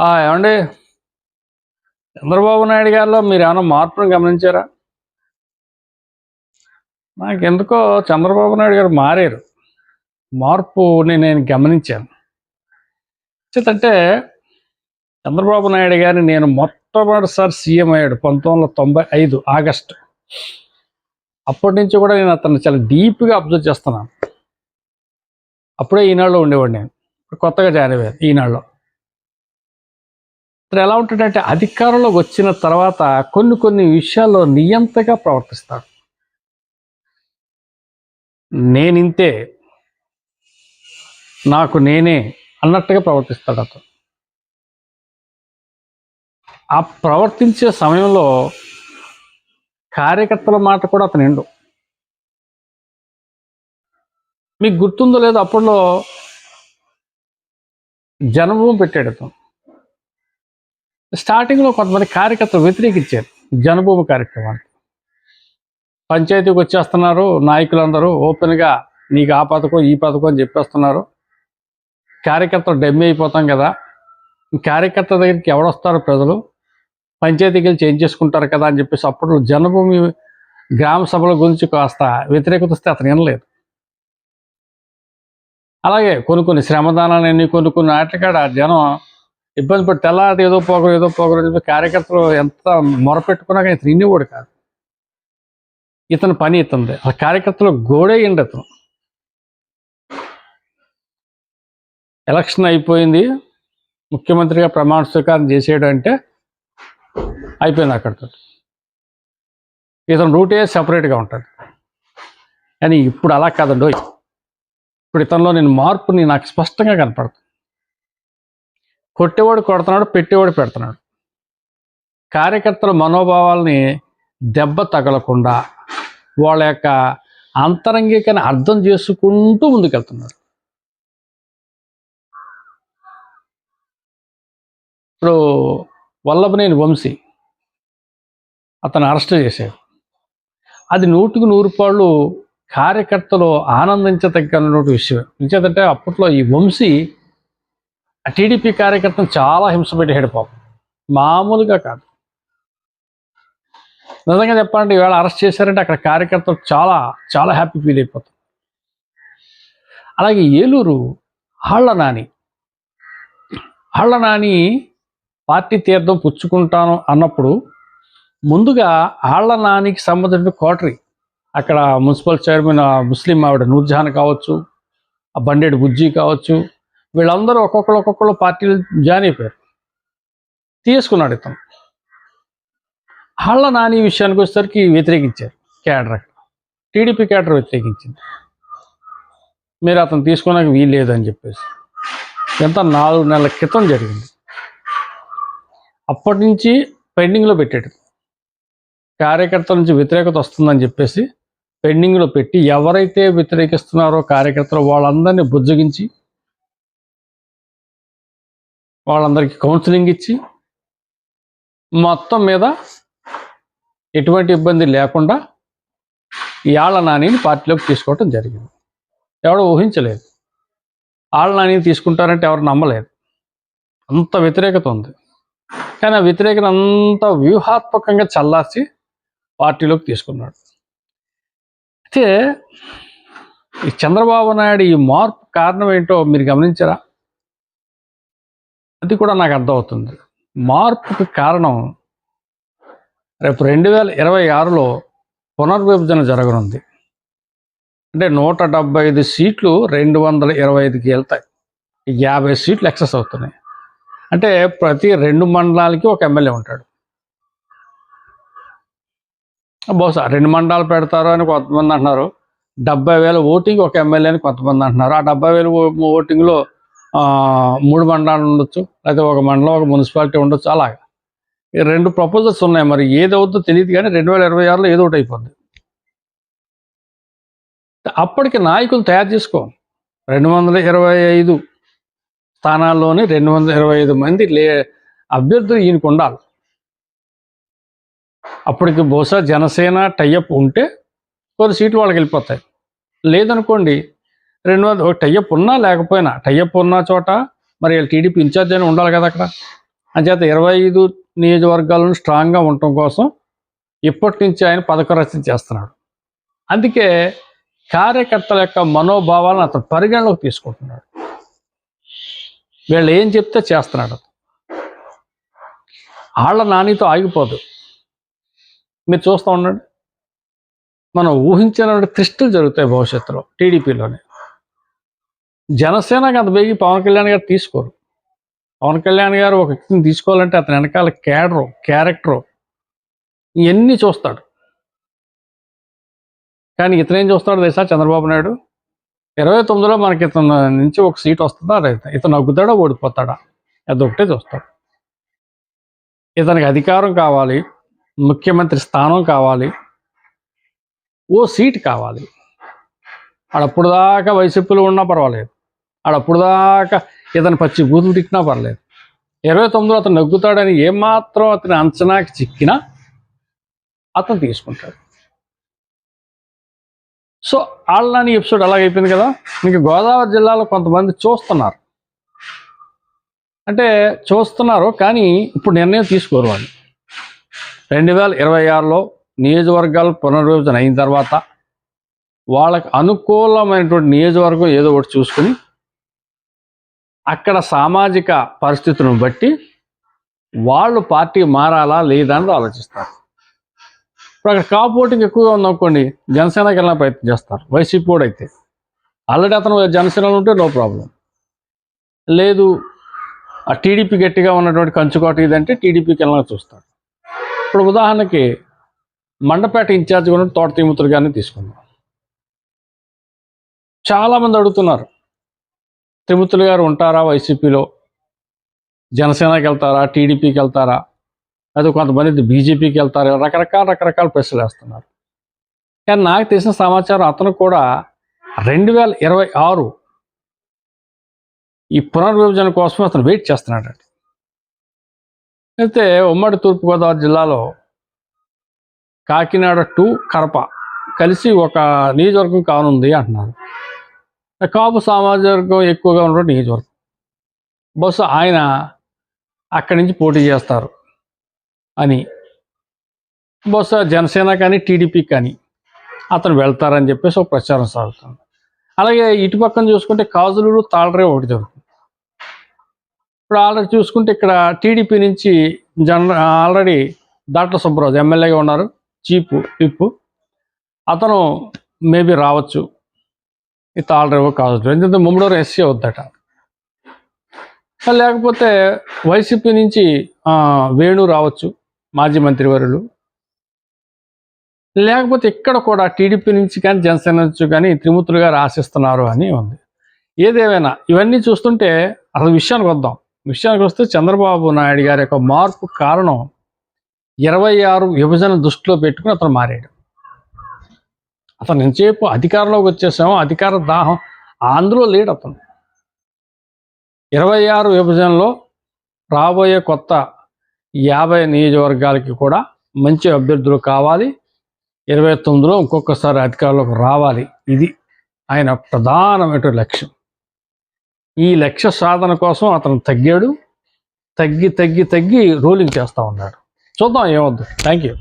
ఏమండి చంద్రబాబు నాయుడు గారిలో మీరు ఏమైనా మార్పును గమనించారా? నాకెందుకో చంద్రబాబు నాయుడు గారు మారారు. మార్పుని నేను గమనించాను. అంటే చంద్రబాబు నాయుడు గారిని నేను మొట్టమొదటిసారి సీఎం అయ్యాడు పంతొమ్మిది వందల తొంభై ఐదు ఆగస్టు. అప్పటి నుంచి కూడా నేను అతన్ని చాలా డీప్గా అబ్జర్వ్ చేస్తున్నాను. అప్పుడే ఈనాడులో ఉండేవాడు నేను. కొత్తగా జాయిన్ అయ్యాను ఈనాడులో. అతను ఎలా ఉంటాడంటే అధికారంలోకి వచ్చిన తర్వాత కొన్ని కొన్ని విషయాల్లో నియంతగా ప్రవర్తిస్తాడు నేనింతే నాకు నేనే అన్నట్టుగా ప్రవర్తిస్తాడు అతను. ఆ ప్రవర్తించే సమయంలో కార్యకర్తల మాట కూడా అతను ఎండు మీకు గుర్తుందో లేదో అప్పట్లో జనభూమి పెట్టాడు అతను. స్టార్టింగ్లో కొంతమంది కార్యకర్తలు వ్యతిరేకించారు. జనభూమి కార్యక్రమానికి. పంచాయతీకి వచ్చేస్తున్నారు నాయకులందరూ ఓపెన్గా నీకు ఆ పథకం ఈ పథకం అని చెప్పేస్తున్నారు. కార్యకర్తలు డెమ్మి అయిపోతాం కదా. కార్యకర్త దగ్గరికి ఎవడొస్తారు ప్రజలు? పంచాయతీకి వెళ్ళి చేంజ్ చేసుకుంటారు కదా అని చెప్పేసి అప్పుడు జనభూమి గ్రామ సభల గురించి కాస్త వ్యతిరేకత వస్తే అతను వినలేదు. అలాగే కొన్ని కొన్ని శ్రమదానాలన్నీ కొన్ని కొన్ని ఆటకాడ జనం ఇబ్బంది పడి తెల్లారి ఏదో పోగరు ఏదో పోగరు అని చెప్పి కార్యకర్తలు ఎంత మొరపెట్టుకున్నా కానీ ఇతను కూడా కాదు. ఇతని పని ఇతంది ఆ కార్యకర్తలు గోడేయండి అతను. ఎలక్షన్ అయిపోయింది. ముఖ్యమంత్రిగా ప్రమాణ స్వీకారం చేసేయడం అంటే అయిపోయింది అక్కడితో ఇతను రూటే సపరేట్గా ఉంటాడు. కానీ ఇప్పుడు అలా కాదండో ఇప్పుడు ఇతనిలో నేను మార్పుని నాకు స్పష్టంగా కనపడుతుంది కొట్టేవాడు కొడుతున్నాడు పెట్టేవాడు పెడుతున్నాడు. కార్యకర్తల మనోభావాల్ని దెబ్బ తగలకుండా వాళ్ళ యొక్క అంతరంగికని అర్థం చేసుకుంటూ ముందుకెళ్తున్నాడు ఇప్పుడు వల్లభనేని వంశీ అతను అరెస్ట్ చేశాడు. అది నూటికి నూరు పాళ్ళు కార్యకర్తలు ఆనందించదగ్గనటువంటి విషయం. నిజంటే అప్పట్లో ఈ వంశీ ఆ టీడీపీ కార్యకర్తను చాలా హింస పెట్టాడు పాపం. మామూలుగా కాదు. నిజంగా చెప్పాలంటే ఈవేళ అరెస్ట్ చేశారంటే అక్కడ కార్యకర్తలు చాలా చాలా హ్యాపీ ఫీల్ అయిపోతారు. అలాగే ఏలూరు ఆళ్ళ నాని ఆళ్ళ నాని పార్టీ తీర్థం పుచ్చుకుంటాను అన్నప్పుడు ముందుగా ఆళ్ళ నానికి సంబంధించిన కోటరీ అక్కడ మున్సిపల్ చైర్మన్ ముస్లిం ఆవిడ నూర్జహాన్ కావచ్చు బండేడు బుజ్జి కావచ్చు వీళ్ళందరూ ఒక్కొక్కరు ఒక్కొక్కరు పార్టీలు జాయిన్ అయిపోయారు. తీసుకున్నాడు ఇతను. ఆళ్ళ నాని విషయానికి వచ్చేసరికి వ్యతిరేకించారు క్యాడర్. అక్కడ టీడీపీ క్యాడర్ వ్యతిరేకించింది. మీరు అతను తీసుకున్నాక వీల్లేదని చెప్పేసి. ఎంత నాలుగు నెలల క్రితం జరిగింది. అప్పటి నుంచి పెండింగ్లో పెట్టాడు. కార్యకర్తల నుంచి వ్యతిరేకత వస్తుందని చెప్పేసి పెండింగ్లో పెట్టి ఎవరైతే వ్యతిరేకిస్తున్నారో కార్యకర్తలు వాళ్ళందరినీ బుజ్జగించి వాళ్ళందరికీ కౌన్సిలింగ్ ఇచ్చి మొత్తం మీద ఎటువంటి ఇబ్బంది లేకుండా యాళ్ళ నానిని పార్టీలోకి తీసుకోవటం జరిగింది. ఎవడు ఊహించలేదు. ఆళ్ళ నానిని తీసుకుంటారంటే ఎవరు నమ్మలేదు. అంత వ్యతిరేకత ఉంది. కానీ ఆ వ్యతిరేకత అంతా వ్యూహాత్మకంగా చల్లార్చి పార్టీలోకి తీసుకున్నాడు. అయితే ఈ చంద్రబాబు నాయుడు ఈ మార్పు కారణం ఏంటో మీరు గమనించరా? అది కూడా నాకు అర్థమవుతుంది. మార్పుకి కారణం రేపు రెండు వేల ఇరవై ఆరులో పునర్విభజన జరగనుంది. అంటే నూట డెబ్బై ఐదు సీట్లు రెండు వందల ఇరవై ఐదుకి వెళ్తాయి. యాభై సీట్లు ఎక్సెస్ అవుతున్నాయి. అంటే ప్రతి రెండు మండలాలకి ఒక ఎమ్మెల్యే ఉంటాడు. బహుశా రెండు మండలాలు పెడతారు అని కొంతమంది అంటున్నారు. డెబ్బై వేల ఓటింగ్ ఒక ఎమ్మెల్యే అని కొంతమంది అంటున్నారు. ఆ డెబ్బై వేల ఓటింగ్లో మూడు మండలాలు ఉండొచ్చు లేకపోతే ఒక మండలం ఒక మున్సిపాలిటీ ఉండొచ్చు అలాగా. ఈ రెండు ప్రపోజల్స్ ఉన్నాయి మరి ఏది అవుతుందో తెలియదు కానీ రెండు వేల ఇరవై ఆరులో ఏదో ఒకటి అయిపోద్ది. అప్పటికి నాయకులు తయారు చేసుకో. రెండు వందల ఇరవై ఐదు స్థానాల్లోని రెండు వందల ఇరవై ఐదు మంది లే అభ్యర్థులు ఈయనకు ఉండాలి. అప్పటికి బహుశా జనసేన టైఅప్ ఉంటే కొన్ని సీట్లు వాళ్ళకి వెళ్ళిపోతాయి. లేదనుకోండి రెండు వందల. ఒక టైఅప్ ఉన్నా లేకపోయినా టైఅప్ ఉన్న చోట మరి టీడీపీ ఇన్ఛార్జ్ అని ఉండాలి కదా అక్కడ. అంచేత ఇరవై ఐదు నియోజకవర్గాలను స్ట్రాంగ్గా ఉండటం కోసం ఇప్పటి నుంచి ఆయన పథక రచన చేస్తున్నాడు. అందుకే కార్యకర్తల యొక్క మనోభావాలను అతను పరిగణలోకి తీసుకుంటున్నాడు. వీళ్ళు ఏం చెప్తే చేస్తున్నాడు వాళ్ళ నానితో ఆగిపోదు. మీరు చూస్తూ ఉండండి. మనం ఊహించిన త్రిష్టులు జరుగుతాయి భవిష్యత్తులో టీడీపీలోనే. జనసేనకు అంత బేగి పవన్ కళ్యాణ్ గారు తీసుకోరు. పవన్ కళ్యాణ్ గారు ఒక వ్యక్తిని తీసుకోవాలంటే అతని వెనకాల క్యాడరు క్యారెక్టరు ఇవన్నీ చూస్తాడు. కానీ ఇతను ఏం చూస్తాడు తెలుసా? చంద్రబాబు నాయుడు? ఇరవై తొమ్మిదిలో మనకి ఇతను నుంచి ఒక సీట్ వస్తుందా? లేదా ఇతను నగ్గుతాడా? ఓడిపోతాడా? అది ఒకటే చూస్తాడు ఇతనికి అధికారం కావాలి ముఖ్యమంత్రి స్థానం కావాలి ఓ సీట్ కావాలి. అప్పుడు దాకా వైసీపీలో ఉన్నా పర్వాలేదు. ఆడప్పుడు దాకా ఇతను పచ్చి బూతులు తిట్టినా పర్లేదు. ఇరవై తొమ్మిదిలో అతను నగ్గుతాడని ఏమాత్రం అతని అంచనాకి చిక్కినా అతను తీసుకుంటాడు. సో ఆళ్ళని ఎపిసోడ్ అలాగైపోయింది కదా? ఇంక గోదావరి జిల్లాలో కొంతమంది చూస్తున్నారు. అంటే చూస్తున్నారు కానీ ఇప్పుడు నిర్ణయం తీసుకోరు వాళ్ళు. రెండు వేల ఇరవై ఆరులో నియోజకవర్గాలు పునర్విభజన అయిన తర్వాత వాళ్ళకి అనుకూలమైనటువంటి నియోజకవర్గం ఏదో ఒకటి చూసుకుని అక్కడ సామాజిక పరిస్థితులను బట్టి వాళ్ళు పార్టీ మారాలా లేదా అని ఆలోచిస్తారు. ఇప్పుడు అక్కడ కాపు ఓటింగ్ ఎక్కువగా ఉందనుకోండి జనసేనకి వెళ్ళిన ప్రయత్నం చేస్తారు. వైసీపీ కూడా అయితే. ఆల్రెడీ అతను జనసేనలో ఉంటే నో ప్రాబ్లం. లేదు ఆ టీడీపీ గట్టిగా ఉన్నటువంటి కంచుకోట ఇదంటే టీడీపీకి వెళ్ళాలని చూస్తాడు. ఇప్పుడు ఉదాహరణకి మండపేట ఇన్ఛార్జ్ కూడా తోట తిమ్మతులు గారిని తీసుకుందాం. చాలామంది అడుగుతున్నారు త్రిమూర్తులు గారు ఉంటారా వైసీపీలో? జనసేనకి వెళ్తారా? టీడీపీకి వెళ్తారా? అది కొంతమంది బీజేపీకి వెళ్తారా? రకరకాల రకరకాల ప్రశ్నలు వేస్తున్నారు. కానీ నాకు తెలిసిన సమాచారం అతను కూడా రెండు వేల ఇరవై ఆరు ఈ పునర్విభజన కోసం అతను వెయిట్ చేస్తున్నాడు. అయితే ఉమ్మడి తూర్పుగోదావరి జిల్లాలో కాకినాడ టు కడప కలిసి ఒక నియోజకవర్గం కానుంది అంటున్నారు. కాపు సామాజిక వర్గం ఎక్కువగా ఉన్న నియోజకవర్గం. బహుశా ఆయన అక్కడి నుంచి పోటీ చేస్తారు అని. బహుశా జనసేన కానీ టీడీపీ కానీ అతను వెళ్తారని చెప్పేసి ఒక ప్రచారం సాగుతుంది. అలాగే ఇటు పక్కన చూసుకుంటే కాజులూరు తాళరే ఒకటి జరుగుతుంది. ఇప్పుడు ఆల్రెడీ చూసుకుంటే ఇక్కడ టీడీపీ నుంచి జనర ఆల్రెడీ దాట్ల సుబ్బరాజు ఎమ్మెల్యేగా ఉన్నారు. చీపు పిప్పు. అతను మేబీ రావచ్చు. ఈ తాళరేవో కావచ్చు ఎందుకంటే ముమ్మడోరు ఎస్సీ అవుద్దట లేకపోతే వైసీపీ నుంచి వేణు రావచ్చు మాజీ మంత్రివర్యులు లేకపోతే ఇక్కడ కూడా టీడీపీ నుంచి కానీ జనసేన నుంచి కానీ త్రిమూర్తులు గారు ఆశిస్తున్నారు అని ఉంది. ఏదేమైనా ఇవన్నీ చూస్తుంటే అసలు విషయానికి వద్దాం. విషయానికి వస్తే చంద్రబాబు నాయుడు గారి యొక్క మార్పు కారణం ఇరవై ఆరు విభజన దృష్టిలో పెట్టుకుని అతను మారాడు. అతను ఎంతసేపు అధికారంలోకి వచ్చేసామో అధికార దాహం అందులో లేడు అతను. ఇరవై ఆరు విభజనలో రాబోయే కొత్త యాభై నియోజకవర్గాలకి కూడా మంచి అభ్యర్థులు కావాలి. ఇరవై తొమ్మిదిలో ఇంకొకసారి అధికారంలోకి రావాలి. ఇది ఆయన ప్రధానమైన లక్ష్యం. ఈ లక్ష్య సాధన కోసం అతను తగ్గాడు. తగ్గి తగ్గి తగ్గి రూలింగ్ చేస్తూ ఉన్నాడు. చూద్దాం ఏమొద్దు థ్యాంక్ యూ